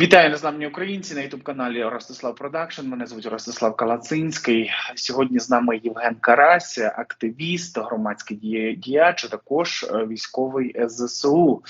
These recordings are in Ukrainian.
Вітаю незламні українці на ютуб каналі Ростислав Продакшн. Мене звуть Ростислав Калацинський. Сьогодні з нами Євген Карась, активіст, громадський діяч, а також е, військовий ЗСУ.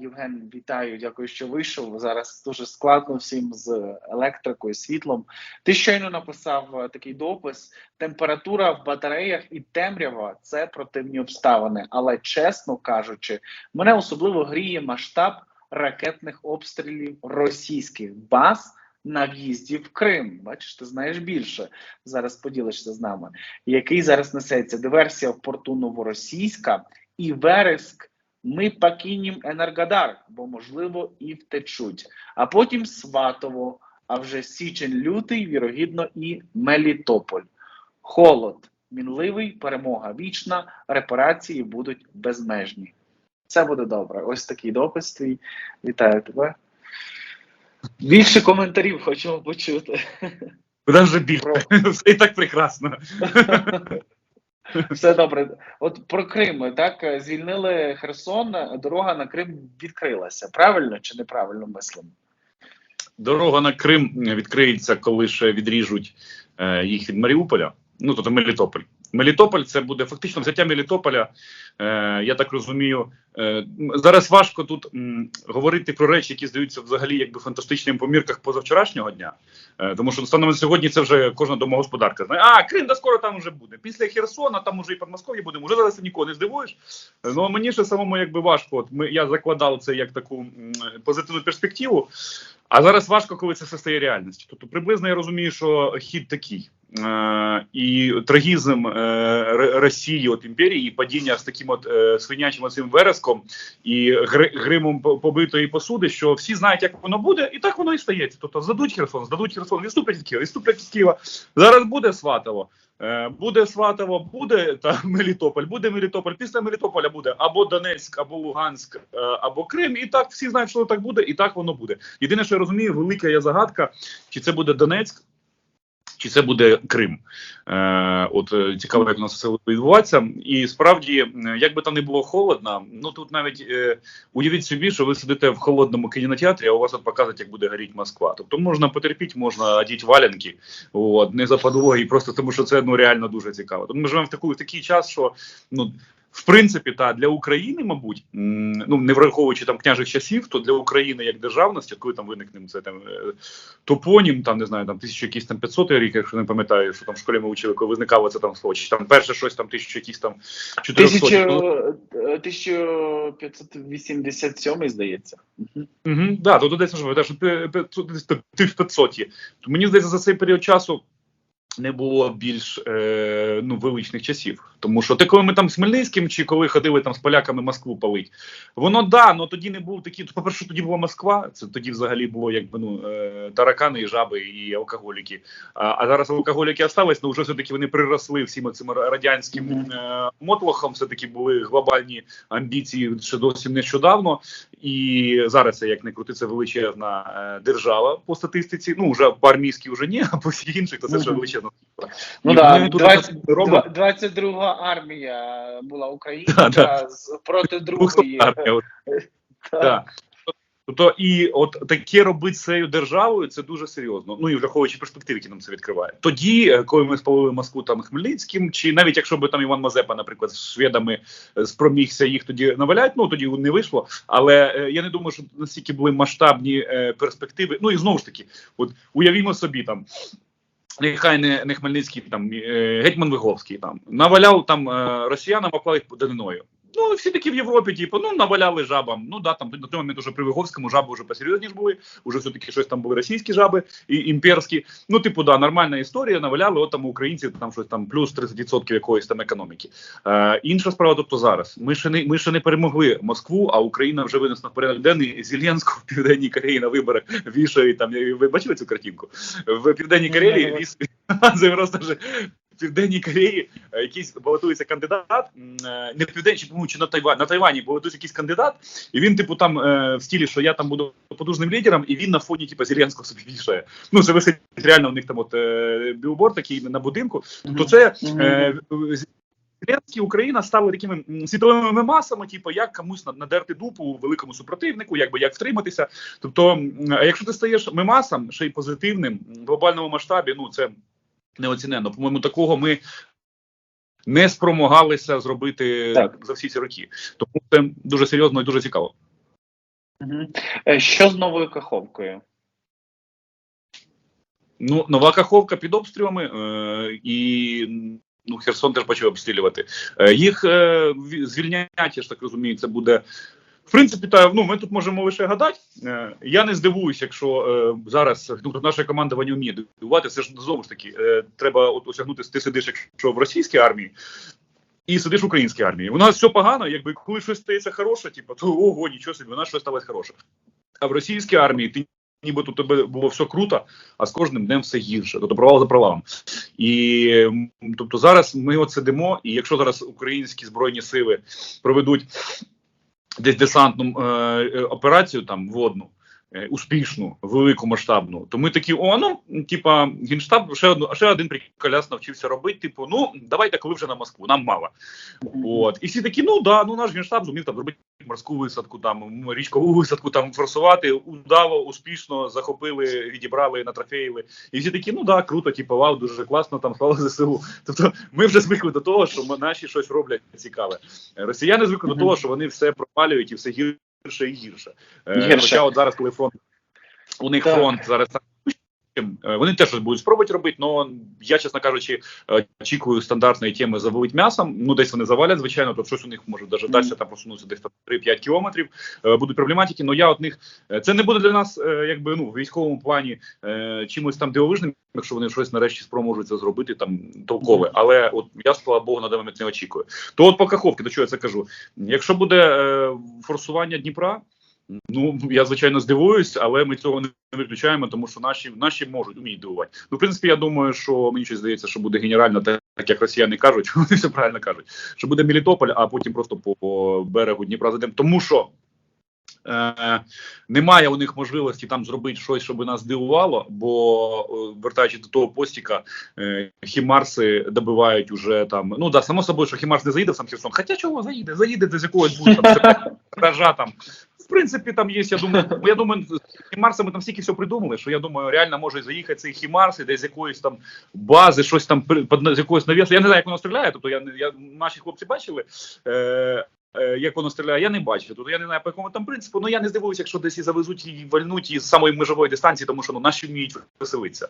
Євген, вітаю, дякую, що вийшов. Зараз дуже складно всім з електрикою, світлом. Ти щойно написав е, такий допис: температура в батареях і темрява це противні обставини. Але чесно кажучи, мене особливо гріє масштаб ракетних обстрілів російських баз на в'їзді в Крим. Бачиш, ти знаєш більше. Зараз поділишся з нами. Який зараз несеться диверсія в порту Новоросійська і Вереск. Ми покинем Енергодар, бо можливо і втечуть. А потім Сватово, а вже січень, лютий, вірогідно, і Мелітополь. Холод, мінливий, перемога вічна, репарації будуть безмежні. Це буде добре. Ось такий допис твій. Вітаю тебе. Більше коментарів хочемо почути. Куда вже більше? Про- Все і так прекрасно. Все добре. От про Крим, так звільнили Херсон, дорога на Крим відкрилася. Правильно чи неправильно мислимо? Дорога на Крим відкриється, коли ще відріжуть е, їх від Маріуполя. Ну тобто Мелітополь. Мелітополь це буде фактично взяття Мелітополя. Е, я так розумію. Е, зараз важко тут м, говорити про речі, які здаються взагалі якби фантастичним по мірках позавчорашнього дня. Е, тому що станом на сьогодні це вже кожна домогосподарка знає. А Крим да скоро там вже буде. Після Херсона там уже і Подмосков'я буде. Уже зараз нікого не здивуєш. Е, Ну мені ще самому якби важко. От ми я закладав це як таку м, позитивну перспективу. А зараз важко, коли це все стає реальністю. Тобто, приблизно я розумію, що хід такий. Е, і трагізм е, Росії, от імперії, і падіння з таким от е, свинячим оцим вереском і гримом побитої посуди, що всі знають, як воно буде, і так воно і стається. Тобто здадуть Херсон, здадуть Херсон, відступлять від Києва, відступлять від Києва. Зараз буде Сватово. Буде Сватово, буде та Мелітополь, буде Мелітополь. Після Мелітополя буде або Донецьк, або Луганськ, або Крим. І так всі знають, що так буде, і так воно буде. Єдине, що я розумію, велика є загадка, чи це буде Донецьк, чи це буде Крим. Е, От е, цікаво, як у нас все буде відбуватися. І справді, е, як би там не було холодно, ну тут навіть е, уявіть собі, що ви сидите в холодному кінотеатрі, а у вас от показують, як буде горіти Москва. Тобто можна потерпіти, можна одіти валянки, от, не за подлоги, просто тому що це ну реально дуже цікаво. Тому ми живемо в таку в такий час, що ну. В принципі, та для України, мабуть, ну не враховуючи там княжих часів, то для України як державності, коли там виникне це там е, топонім, там не знаю, там тисячу якийсь там 500 рік, якщо не пам'ятаю, що там в школі ми вчили, коли визникало це там слово, чи там перше щось там тисячу якісь там 400. Тисячу, е, 1587, здається. Угу, да, то десь ти в 500 є. То мені здається, за цей період часу не було більш е, ну, величних часів. Тому що ти, коли ми там з Хмельницьким чи коли ходили там з поляками Москву палить, воно да, але тоді не був такі. По ну, перше, тоді була Москва. Це тоді взагалі було якби ну е, таракани, і жаби і алкоголіки. А а зараз алкоголіки остались, але вже все таки вони приросли всім цим радянським е, мотлохом. Все таки були глобальні амбіції ще досі нещодавно. І зараз це як не крутиться це величезна е, держава по статистиці. Ну вже по армійській вже ні, а по всіх інших то це ще величезна. Ну да, 22 армія була Україна да, проти да. другої. Так. Тобто і от таке робити з цією державою це дуже серйозно. Ну і враховуючи перспективи, які нам це відкриває. Тоді, е, коли ми спалили Москву там Хмельницьким, чи навіть якщо би там Іван Мазепа, наприклад, з шведами е, спромігся їх тоді навалять, ну тоді не вийшло. Але е, я не думаю, що настільки були масштабні перспективи. Ну і знову ж таки, от уявімо собі там. Нехай не, не Хмельницький, там е, гетьман Виговський там наваляв там е, росіянам, оклав їх даниною. Ну, всі такі в Європі, типу, ну наваляли жабам. Ну да, там на той момент уже при Виговському жаби вже посерйозніше були, уже все-таки щось там були російські жаби і імперські. Ну, типу, да, нормальна історія. Наваляли, от там українці там щось там плюс 30% якоїсь там економіки. Е, інша справа, тобто зараз. Ми ще не ми ще не перемогли Москву, а Україна вже винесла в порядок денний Зеленського в Південній Кореї на виборах вішають там. Ви бачили цю картинку? В Південній Ні, Кореї віс... це просто ж в Південній Кореї е, якийсь балотується кандидат, е, не в Південній, чи, по-моєму, чи на Тайвані, на Тайвані балотується якийсь кандидат, і він, типу, там е, в стилі, що я там буду потужним лідером, і він на фоні, типу, Зеленського собі вішає. Ну, це висить реально у них там от білборд такий на будинку. То це Мгм. е, Зеленський, Україна стали такими світовими мемасами, типу, як комусь надерти дупу великому супротивнику, якби як втриматися. Тобто, а якщо ти стаєш мемасом, ще й позитивним в глобальному масштабі, ну це неоціненно. По-моєму, такого ми не спромогалися зробити Так. за всі ці роки. Тому це дуже серйозно і дуже цікаво. Е, Що з новою каховкою? Ну, нова каховка під обстрілами, е, і ну, Херсон теж почав обстрілювати. Е, їх е, ві- звільнять, я ж так розумію, це буде. В принципі, та ну ми тут можемо лише гадати. Е, я не здивуюсь, якщо е, зараз ну, наше командування вміє дивувати. Це ж знову ж таки е, треба осягнути. Ти сидиш, якщо в російській армії. І сидиш в українській армії. У нас все погано, якби коли щось стається хороше, типу, то ого, нічого собі, у нас щось сталося хороше. А в російській армії ти ніби тут тебе було все круто, а з кожним днем все гірше. Тобто провал за провалом. І тобто зараз ми от сидимо, і якщо зараз українські збройні сили проведуть десь десантну е, е, операцію там водну. Е, Успішну, велику масштабну, то ми такі, о, ну, типа, генштаб ще одну, ще один приколяс навчився робити. Типу, ну давайте, коли вже на Москву, нам мало. От і всі такі, ну да, ну наш генштаб зумів там зробити морську висадку, там річкову висадку, там форсувати удало, успішно захопили, відібрали, натрофеїли. І всі такі, ну да, круто, типу, вау, дуже класно, там слава ЗСУ. Тобто ми вже звикли до того, що ми- наші щось роблять цікаве. Росіяни звикли Мгм. до того, що вони все пропалюють і все гірше і гірше. Гірше. Хоча от зараз, коли фронт у них Так. фронт зараз. Е, Вони теж будуть спробувати робити, але я, чесно кажучи, е, очікую стандартної теми завалить м'ясом. Ну, десь вони завалять, звичайно, то щось у них може даже далі там просунутися десь там 3-5 кілометрів. Е, Будуть проблематики, але я от них це не буде для нас, якби ну в військовому плані чимось там дивовижним, якщо вони щось нарешті спроможуть це зробити там толкове. Але от я слава Богу на даний момент не очікую. То от по Каховці, до чого я це кажу? Якщо буде форсування Дніпра. Ну я звичайно здивуюсь, але ми цього не виключаємо, тому що наші наші можуть вміють дивувати. Ну, в принципі, я думаю, що мені щось здається, що буде генерально, так як росіяни кажуть, вони все правильно кажуть, що буде Мелітополь, а потім просто по берегу Дніпра зайдемо. Тому що е, немає у них можливості там зробити щось, щоб нас здивувало. Бо е, вертаючись до того постіка, е, хімарси добивають уже там. Ну да, само собою, що Хімарс не заїде в сам Херсон. Хоча чого заїде? Заїде десь якогось буде там гаража там. Принципі, там є, я думаю, я думаю, з Хімарсами там стільки все придумали, що я думаю, реально може заїхати цей Хімарс і десь з якоїсь там бази, щось там з якогось навісу. Я не знаю, як воно стріляє. Тобто я, я наші хлопці бачили. Е, е, як воно стріляє, я не бачу. Тобто я не знаю, по якому там принципу, але я не здивуюся, якщо десь і завезуть і вальнуть із самої межової дистанції, тому що ну, наші вміють веселитися.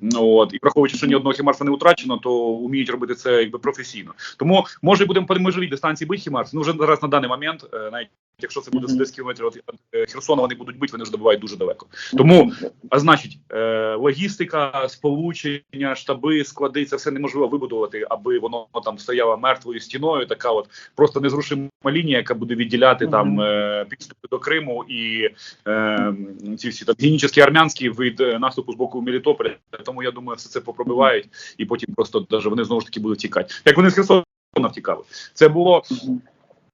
Ну, От і враховуючи, що ні одного хімарса не втрачено, то вміють робити це якби професійно. Тому може будемо по межовій дистанції бити хімарс. Ну вже зараз на даний момент, е, навіть якщо це буде Мгм. 10 кілометрів від е, Херсона, вони будуть бити, вони ж добувають дуже далеко. Тому а значить, е, логістика, сполучення, штаби, склади це все неможливо вибудувати, аби воно там стояло мертвою стіною. Така от просто незрушима лінія, яка буде відділяти там е, підступи до Криму і е, ці всі там генічні армянські від е, наступу з боку Мелітополя. Тому я думаю, все це попробивають, і потім просто даже вони знову ж таки будуть тікати. Як вони з Херсона втікали. Це було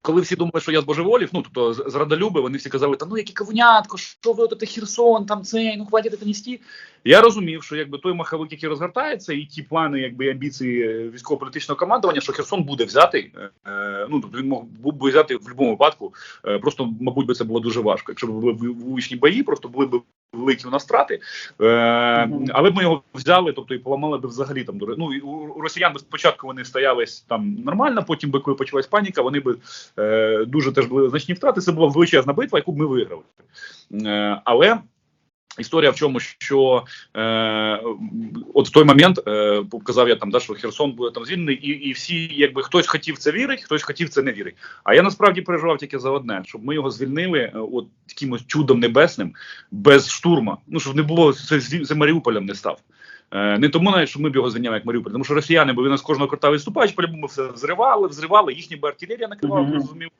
коли всі думали, що я з божеволів, ну тобто з радолюби, вони всі казали, та ну яке кавунятко, що ви от Херсон, там цей, ну хватить нести. Я розумів, що якби той маховик, який розгортається, і ті плани, якби амбіції е, військово-політичного командування, що Херсон буде взятий, е, ну тобто він мог був би взяти в будь-якому випадку. Е, просто, мабуть, би це було дуже важко. Якщо б були вуличні бої, просто були б великі у нас втрати. Е, але б ми його взяли, тобто і поламали б взагалі там. Ну і у, у росіян би спочатку вони стоялись там нормально, потім би коли почалась паніка, вони би е, дуже теж були значні втрати. Це була величезна битва, яку б ми виграли. Е, але історія в чому, що е, от в той момент е, показав я там, да, що Херсон буде там звільнений, і, і всі, якби хтось хотів це вірить, хтось хотів це не вірить. А я насправді переживав тільки за одне, щоб ми його звільнили е, от якимось чудом небесним, без штурма. Ну щоб не було це, це Маріуполем не став. Е, Не тому навіть, що ми б його звільняли як Маріуполь, тому що росіяни, бо вони з кожного кварталу відступають, по-любому все взривали, взривали, їхні б артилерія накривала, зрозумів.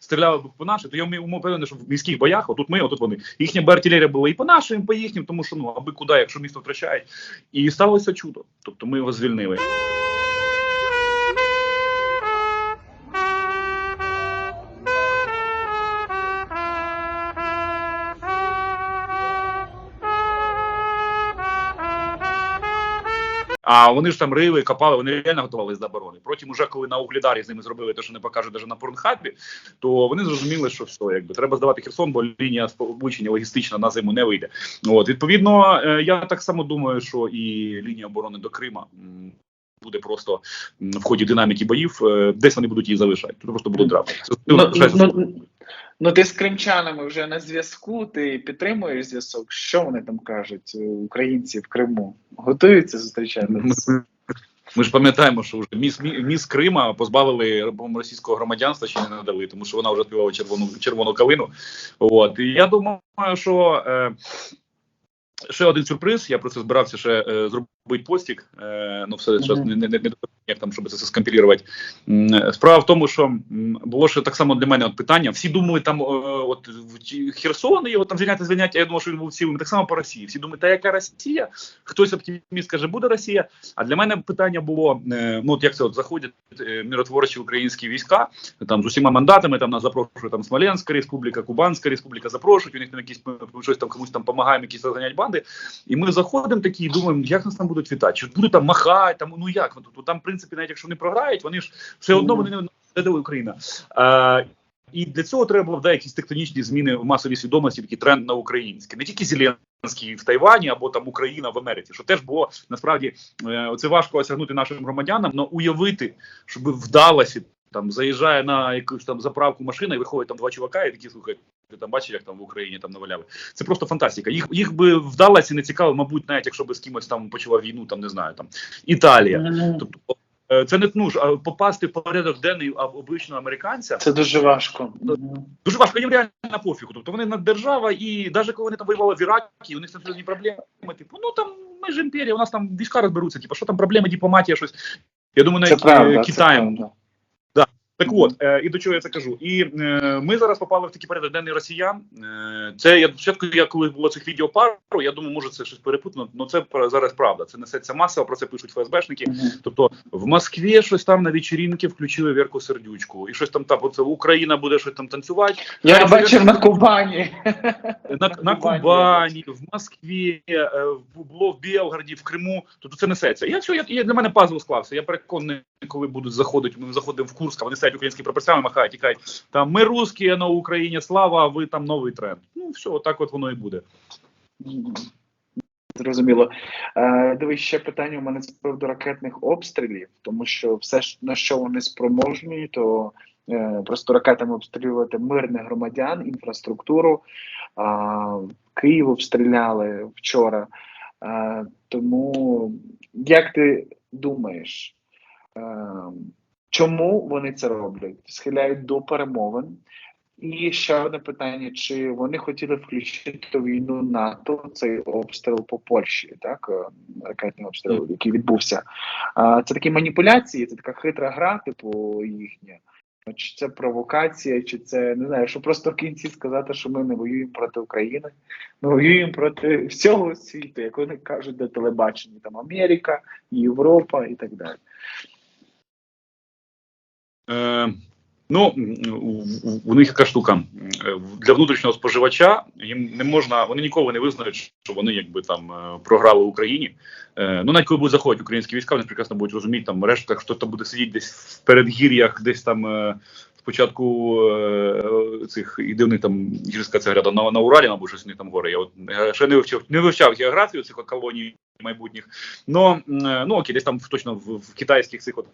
Стріляли б по нашій, то я впевнений, що в міських боях, отут ми, отут вони. Їхня б артилерія була і по нашим, і по їхнім, тому що ну аби куди, якщо місто втрачають. І сталося чудо. Тобто ми його звільнили. А вони ж там рили, копали, вони реально готувалися до оборони. Потім, уже коли на Углідарі з ними зробили те, що не покажуть навіть на порнхабі, то вони зрозуміли, що все, якби треба здавати Херсон, бо лінія сполучення логістична на зиму не вийде. От відповідно, е, я так само думаю, що і лінія оборони до Крима. Буде просто в ході динаміки боїв, е, десь вони будуть її залишати. Тут просто будуть драпати. Ну, ну, ти з кримчанами вже на зв'язку, ти підтримуєш зв'язок. Що вони там кажуть, е, українці в Криму? Готуються зустрічатися? Ми ж пам'ятаємо, що вже міс, міс Крима позбавили російського громадянства ще не надали, тому що вона вже співала червону червону калину. От і я думаю, що е, ще один сюрприз. Я про це збирався ще е, зробити постік. Е, ну, все Мгм. не, не, не, як там, щоб це все скомпілірувати. Справа в тому, що було ще так само для мене от питання. Всі думали, там е, от Херсон його там звільняти, звільняти. а Я думав, що він був цілим. Так само по Росії. Всі думають, та яка Росія? Хтось оптиміст каже, буде Росія. А для мене питання було: е, ну от як це от заходять миротворчі українські війська там з усіма мандатами. Там нас запрошує там Смоленська республіка, Кубанська республіка. Запрошують. У них там якісь щось там комусь там допомагаємо, якісь розганять банди. І ми заходимо такі, і думаємо, як нас там будуть вітати? Чи будуть там махати? Там ну як тут там, в принципі, навіть якщо вони програють, вони ж все одно вони не не дали Україна. А, і для цього треба було да, якісь тектонічні зміни в масовій свідомості, такий тренд на українське, не тільки Зеленський в Тайвані або там Україна в Америці, що теж було насправді е, це важко осягнути нашим громадянам, але уявити, щоб вдалося там заїжджає на якусь там заправку машина і виходять там два чувака, і такі слухають. Ти там бачиш, як там в Україні там наваляли. Це просто фантастика. Їх їх би вдалося і не цікаво, мабуть, навіть якщо би з кимось там почала війну, там не знаю, там Італія. Тобто е, це не ну ж, а попасти в порядок денний обичного американця. Це дуже важко. Дуже важко, їм реально на пофігу. Тобто вони на держава, і навіть коли вони там воювали в Іракі, у них серйозні проблеми. Типу, ну там ми ж імперія, у нас там війська розберуться. Типу, що там проблеми, дипломатія, щось. Я думаю, навіть правда. е, це Китаєм. Так от, е, і до чого я це кажу? І е, ми зараз попали в такий порядок денний росіян. Е, це я спочатку, я коли було цих відео пару, я думаю, може це щось перепутано. але це пра- зараз правда. Це несеться масово, про це пишуть ФСБшники. Тобто в Москві щось там на вечірінки включили Вірку Сердючку, і щось там там, оце Україна буде щось там танцювати. Я Хай бачив це- на Кубані. на, на Кубані, в Москві, в- було в Білгороді, в Криму. Тобто це несеться. Я все, я, я для мене пазл склався. Я переконаний, коли будуть заходити. Ми заходимо в Курск, а вони стоять українські прапорцями, махають і кажуть, там ми русські, на Україні слава, а ви там новий тренд. Ну все, отак от воно і буде. Зрозуміло. Е, дивись, ще питання у мене з приводу ракетних обстрілів, тому що все, на що вони спроможні, то е, просто ракетами обстрілювати мирних громадян, інфраструктуру. А, Київ обстріляли вчора. Е, тому як ти думаєш, е, чому вони це роблять? Схиляють до перемовин. І ще одне питання: чи вони хотіли включити війну НАТО цей обстріл по Польщі, так е, ракетний обстріл, який відбувся? Це такі маніпуляції, це така хитра гра, типу їхня. Чи це провокація, чи це не знаю, що просто в кінці сказати, що ми не воюємо проти України, ми воюємо проти всього світу, як вони кажуть на телебаченні, там Америка, Європа і так далі. Е, ну, у, них яка штука Е, для внутрішнього споживача їм не можна, вони ніколи не визнають, що вони якби там е, програли Україні. Ну, навіть коли будуть заходити українські війська, вони прекрасно будуть розуміти, там решта хто там буде сидіти десь в передгір'ях, десь там. Спочатку цих і де там гірська ця гряда на, на Уралі, або щось вони там гори. Я от ще не вивчав, не вивчав географію цих колоній майбутніх. Но, ну окей, десь там точно в, в китайських цих от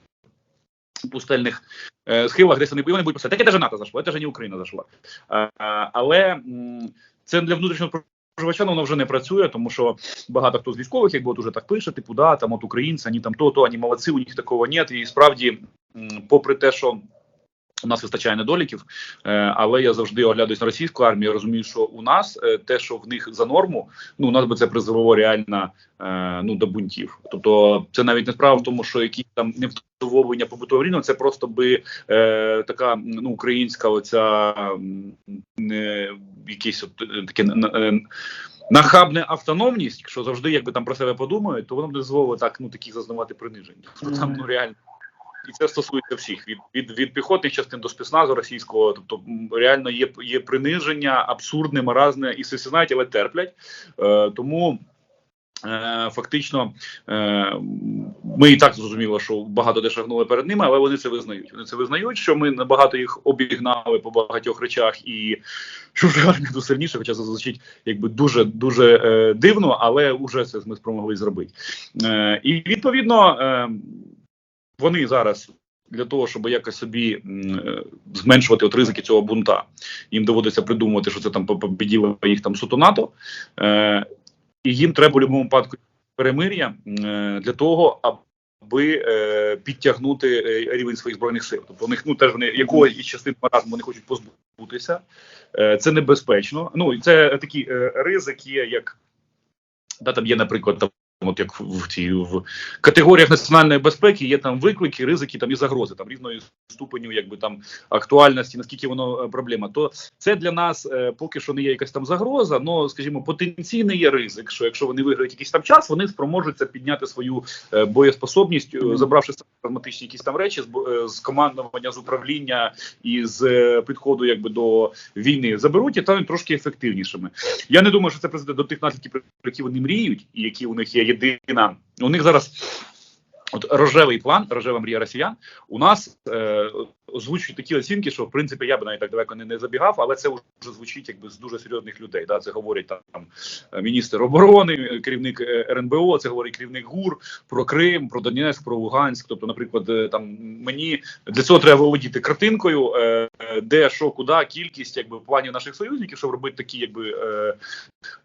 пустельних е, схилах, десь вони, вони будуть писати, так це ж НАТО зайшло, це ж не Україна зайшла. Але це для внутрішнього споживача ну, воно вже не працює, тому що багато хто з військових, якби от уже так пише, типу, да, там от українці, вони там то, то, вони молодці, у них такого нет. І справді, попри те, що у нас вистачає недоліків, е, але я завжди оглядаюсь на російську армію. Розумію, що у нас е, те, що в них за норму, ну у нас би це призвело реально е, ну до бунтів. Тобто, це навіть не справа в тому, що якісь там невдоволення побутового рівня, це просто би е, така ну українська оця не якісь от е, таке е, нахабне автономність, що завжди якби там про себе подумають, то воно б дозволило так ну такі зазнавати принижень. Тобто там ну реально. І це стосується всіх від від, від піхотних частин до спецназу російського. Тобто реально є є приниження, абсурдне, маразне, і всі знають, але терплять. Е, тому Е, Фактично, е, ми і так зрозуміло, що багато де шагнули перед ними, але вони це визнають. Вони це визнають, що ми набагато їх обігнали по багатьох речах, і що вже армія дуже сильніше, хоча це звучить якби дуже дуже е, дивно, але вже це ми спромогли зробити. І відповідно вони зараз. Для того, щоб якось собі е, зменшувати от ризики цього бунта, їм доводиться придумувати, що це там побіділо їх там суто НАТО. Е, і їм треба в будь-якому випадку перемир'я е, для того, аби е, підтягнути е, рівень своїх збройних сил. Тобто них ну теж вони якоїсь із частин маразму вони хочуть позбутися. Е, це небезпечно. Ну і це такі е, ризик є, як да, там є, наприклад, там. От як в, цій в категоріях національної безпеки є там виклики, ризики там і загрози там різної ступеню, якби там актуальності, наскільки воно е, проблема. То це для нас е, поки що не є якась там загроза. Ну скажімо, потенційний є ризик, що якщо вони виграють якийсь там час, вони спроможуться підняти свою е, боєспособність, е, забравши прагматичні якісь там речі з, е, з командування, з управління і з е, підходу якби до війни заберуть і стануть трошки ефективнішими. Я не думаю, що це призведе до тих наслідків, про які вони мріють, і які у них є єдина. У них зараз от рожевий план, рожева мрія росіян. У нас е, озвучують такі оцінки, що в принципі я б навіть так далеко не, не забігав, але це вже звучить якби з дуже серйозних людей. Да, це говорять там, міністр оборони, керівник е, РНБО, це говорить керівник ГУР про Крим, про Донецьк, про Луганськ. Тобто, наприклад, е, там мені для цього треба володіти картинкою, е, де що, куди, кількість, якби в плані наших союзників, щоб робити такі, якби е,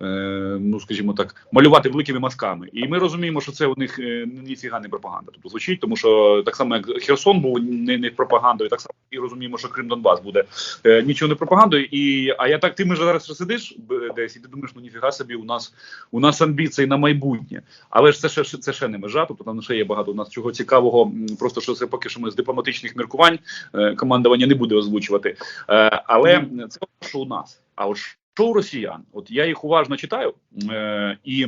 е, ну скажімо так, малювати великими мазками. І ми розуміємо, що це у них е, ніфіга не пропаганда. Тобто звучить, тому що так само як Херсон був не, не пропагандою, так само і розуміємо, що Крим Донбас буде е, нічого не пропагандою. І а я так, ти ми ж зараз сидиш десь, і ти думаєш, ну ніфіга собі, у нас у нас амбіції на майбутнє. Але ж це ще це ще не межа. Тобто там ще є багато у нас чого цікавого. Просто що це поки що ми з дипломатичних міркувань е, командування не буде озвучувати. Е, але це що у нас. А от що у росіян? От я їх уважно читаю, е, і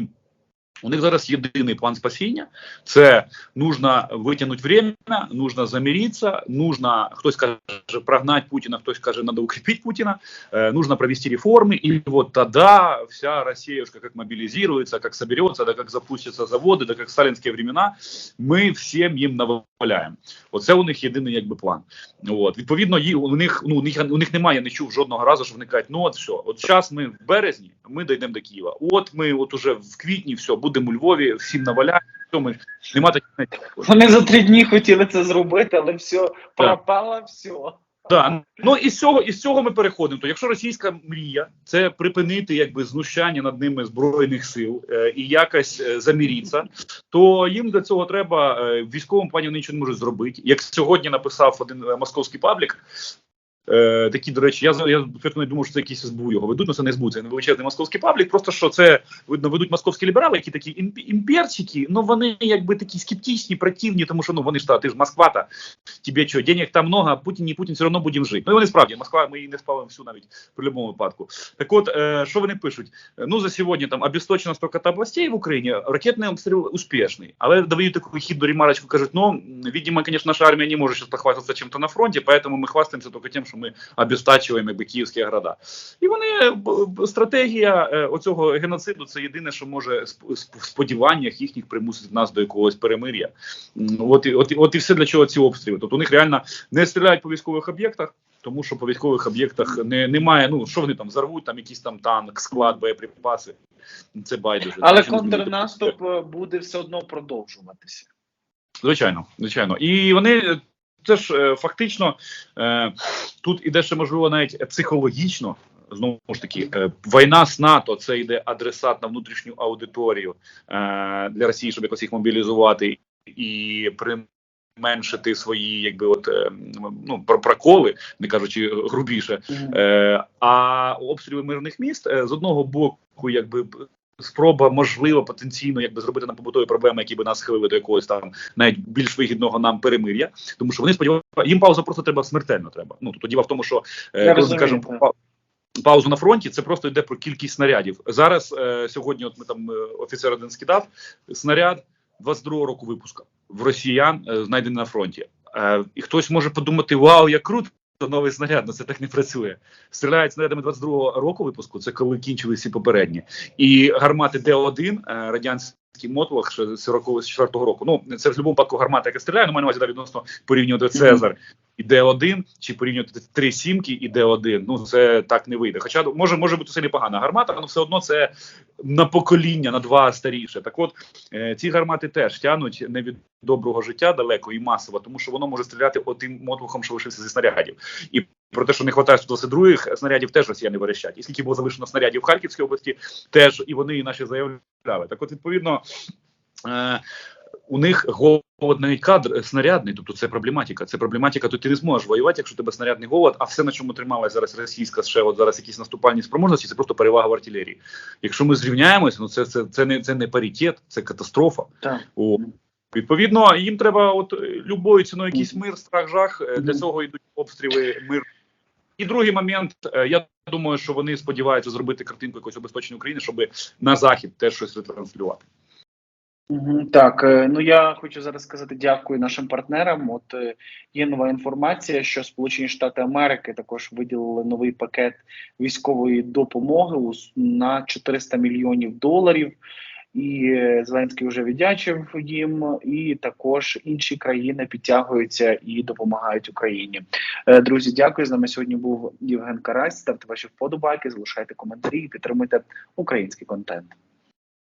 у них зараз єдиний план спасіння: це нужно витягнути время, нужно замиритися, нужно хтось каже прогнати Путіна, хтось каже, надо укріпити Путіна, е, нужно провести реформи, і вот тогда вся Россиюшка как мобилизируется, как соберется, да как запустятся заводи, да в сталінські времена, ми всім їм наваляємо. Оце у них єдиний якби план. От відповідно, ї- у них ну у них у них немає, я не чув жодного разу, що вони кажуть, ну от все, от зараз ми в березні, ми дійдемо до Києва. От ми, от уже в квітні, все, будемо у Львові, всім наваляємо. Ми нема таких. Вони за три дні хотіли це зробити, але все пропало, все. Так, ну і з цього і з цього ми переходимо. То якщо російська мрія це припинити якби знущання над ними збройних сил е, і якось е, заміритися, то їм для цього треба е, військовому плані вони нічого не можуть зробити. Як сьогодні написав один е, московський паблік. Е, такі, до речі, я я не думав, що це якийсь СБУ його ведуть, але це не СБУ, це не величезний московський паблік. Просто що це видно ведуть московські ліберали, які такі імп- імперчики, ну вони якби такі скептичні, противні, тому що ну вони ж та ти ж Москва та тебе що, денег там много, а Путін не Путін все одно будемо жити. Ну вони справді, Москва, ми її не спалимо всю навіть при будь-якому випадку. Так от, е, що вони пишуть? Е, Ну за сьогодні там обесточено столько-то областей в Україні, ракетний обстріл успішний. Але дають таку хідну ремарочку, кажуть, ну, видимо, конечно, наша армія не може сейчас похвастаться чем-то на фронті, поэтому ми хвастаемся только тим, що ми обестачуємо якби, київські города. І вони стратегія е, оцього геноциду це єдине, що може в сподіваннях їхніх примусити нас до якогось перемир'я. От і от, от і все для чого ці обстріли. Тобто у них реально не стріляють по військових об'єктах. Тому що по військових об'єктах не немає. Ну що вони там зарвуть, там якийсь там танк, склад, боєприпаси. Це байдуже. Але контрнаступ е, буде все одно продовжуватися. Звичайно, звичайно. І вони це ж е, фактично е, тут іде ще можливо навіть психологічно. Знову ж таки, е, війна з НАТО це йде адресат на внутрішню аудиторію для Росії, щоб якось їх мобілізувати і применшити свої, якби от ну про- проколи, не кажучи грубіше. А обстріли мирних міст з одного боку, якби спроба можливо потенційно якби зробити нам побутові проблеми, які би нас схилили до якогось там навіть більш вигідного нам перемир'я, тому що вони сподіваються, їм пауза просто треба смертельно треба. Ну тобто діла в тому, що е, коли ми кажемо про паузу на фронті, це просто йде про кількість снарядів. Зараз е, сьогодні, от ми там е, офіцер один скидав снаряд 22-го року випуска в росіян е, знайдений на фронті. Е, і хтось може подумати: Вау, як круто! Новий снаряд, але це так не працює. Стріляють снарядами 22-го року випуску, це коли кінчили всі попередні. І гармати Д-1, е, мотлох ще 44-го року. Ну, це в будь-якому випадку гармата, яка стріляє, ну, маю на увазі да, відносно порівнювати Цезар і Д-1, чи порівнювати три сімки і Д-1. Ну, це так не вийде. Хоча може, може бути це непогана гармата, але все одно це на покоління, на два старіше. Так от, е, ці гармати теж тянуть не від доброго життя далеко і масово, тому що воно може стріляти отим мотлухом, що лишився зі снарядів. І про те, що не вистачає 122-х снарядів, теж росіяни верещать. І скільки було залишено снарядів в Харківській області, теж і вони і наші заявляли. Так, от відповідно. Е, у них голод навіть кадр снарядний, тобто це проблематика. Це проблематика, то ти не зможеш воювати, якщо у тебе снарядний голод, а все, на чому трималась зараз російська ще от зараз якісь наступальні спроможності, це просто перевага в артилерії. Якщо ми зрівняємося, ну це це, це не це не паритет, це катастрофа. Так. О, відповідно, їм треба от е, любою ціною якийсь мир, страх, жах. Е, Для цього йдуть обстріли мир. І другий момент, е, я думаю, що вони сподіваються зробити картинку якоїсь обезпечення України, щоб на захід теж щось ретранслювати. Так, е, ну я хочу зараз сказати дякую нашим партнерам. От е, є нова інформація, що Сполучені Штати Америки також виділили новий пакет військової допомоги на 400 мільйонів доларів. І е, Зеленський вже віддячив їм, і також інші країни підтягуються і допомагають Україні. Е, Друзі, дякую. З нами сьогодні був Євген Карась. Ставте ваші вподобайки, залишайте коментарі і підтримуйте український контент.